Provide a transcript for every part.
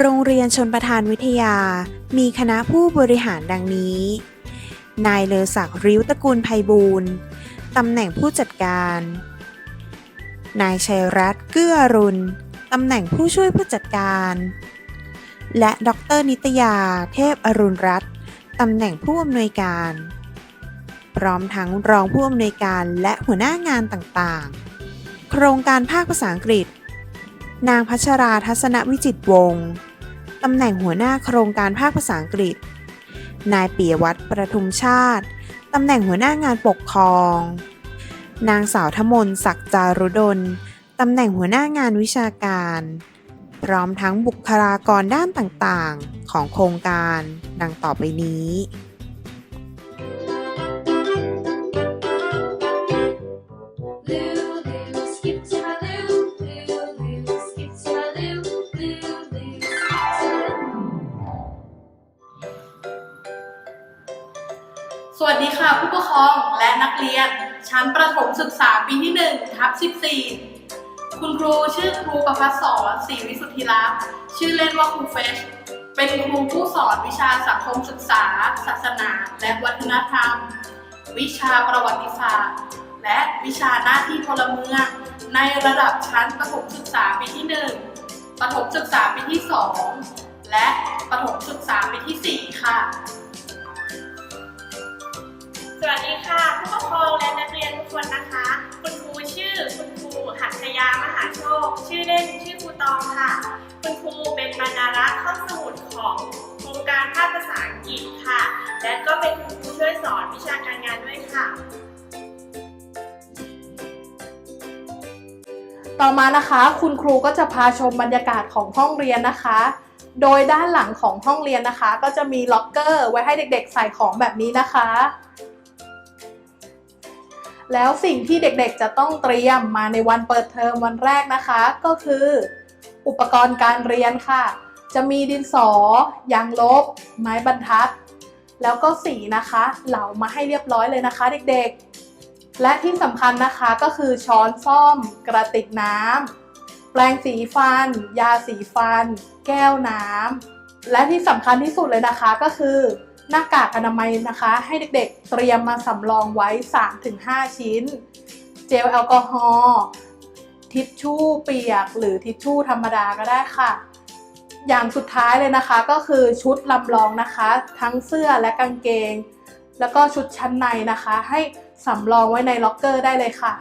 โรงเรียนชนประทานวิทยา มีคณะผู้บริหารดังนี้ นายเลอศักดิ์ริ้วตระกูลไพบูลย์ตำแหน่งผู้จัดการ นายชัยรัตน์เกื้ออรุณตำแหน่งผู้ช่วยผู้จัดการ และดรนิตยา เทพอรุณรัตน์ตำแหน่งผู้อำนวยการ พร้อมทั้งรองผู้อำนวยการและหัวหน้างานต่างๆ โครงการภาคภาษาอังกฤษ นางพัชราทัศนวิจิตวงศ์ตำแหน่งหัวหน้าโครงการภาคภาษาอังกฤษ นายปียวัฒน์ประทุมชาติ ตำแหน่งหัวหน้างานปกครอง นางสาวทมนศักจารุดล ตำแหน่งหัวหน้างานวิชาการ พร้อมทั้งบุคลากรด้านต่างๆ ของโครงการ ดังต่อไปนี้ วัสดีค่ะผู้ปกครองและนักเรียน ชั้นประถมศึกษาปีที่1ทับ14 คุณครูชื่อครูประพัฒสอนศรีวิสุทธิรักษ์ชื่อเล่นว่าครูเฟชเป็นครูผู้สอนวิชาสังคมศึกษา ศาสนา และวัฒนธรรม วิชาประวัติศาสตร์ และวิชาหน้าที่พลเมืองในระดับชั้นประถมศึกษาปีที่ 1 ประถมศึกษาปีที่ 2 และประถมศึกษาปีที่ 4 ค่ะ วัสดีค่ะ ผู้ปกครองและนักเรียนทุกคนนะคะ คุณครูชื่อคุณครูหัตถยามหาโชค ชื่อเล่นชื่อครูตองค่ะ คุณครูเป็นบรรณารักษ์ข้อสมุดของโครงการภาคภาษาอังกฤษค่ะ และก็เป็นคุณครูช่วยสอนวิชาการงานด้วยค่ะต่อมานะคะคุณครูก็จะพาชมบรรยากาศของห้องเรียนนะคะ โดยด้านหลังของห้องเรียนนะคะ ก็จะมีล็อกเกอร์ไว้ให้เด็กๆใส่ของแบบนี้นะคะ แล้วสิ่งที่เด็กๆจะต้องเตรียมมาในวันเปิดเทอมวันแรกนะคะ ก็คือ อุปกรณ์การเรียนค่ะ จะมีดินสอยางลบ ไม้บรรทัด แล้วก็สีนะคะ เหลามาให้เรียบร้อยเลยนะคะ เด็กๆ และที่สำคัญนะคะก็คือช้อนซ่อม กระติกน้ำแปรงสีฟัน ยาสีฟัน แก้วน้ำและที่สำคัญที่สุดเลยนะคะก็คือ หน้ากากอนามัยนะคะ ให้เด็กๆเตรียมมาสำรองไว้ 3-5 ชิ้น เจลแอลกอฮอล์ทิชชู่เปียก หรือทิชชู่ธรรมดาก็ได้ค่ะ อย่างสุดท้ายเลยนะคะก็คือชุดลำลองนะคะ ทั้งเสื้อและกางเกง แล้วก็ชุดชั้นในนะคะ ให้สำรองไว้ในล็อกเกอร์ได้เลยค่ะ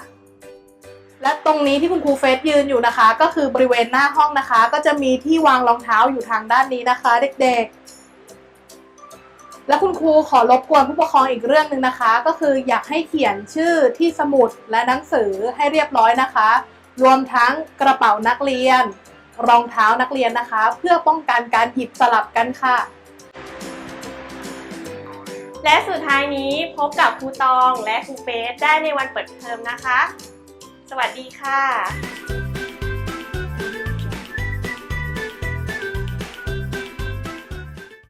และตรงนี้ที่คุณครูเฟสยืนอยู่นะคะ ก็คือบริเวณหน้าห้องนะคะ ก็จะมีที่วางรองเท้าอยู่ทางด้านนี้นะคะ เด็กๆ และคุณครูขอรบกวนผู้ปกครองอีกเรื่องหนึ่งนะคะ ก็คืออยากให้เขียนชื่อที่สมุดและหนังสือให้เรียบร้อยนะคะ รวมทั้งกระเป๋านักเรียน รองเท้านักเรียนนะคะ เพื่อป้องกันการหยิบสลับกันค่ะ และสุดท้ายนี้พบกับครูตองและครูเฟสได้ในวันเปิดเทอมนะคะ สวัสดีค่ะ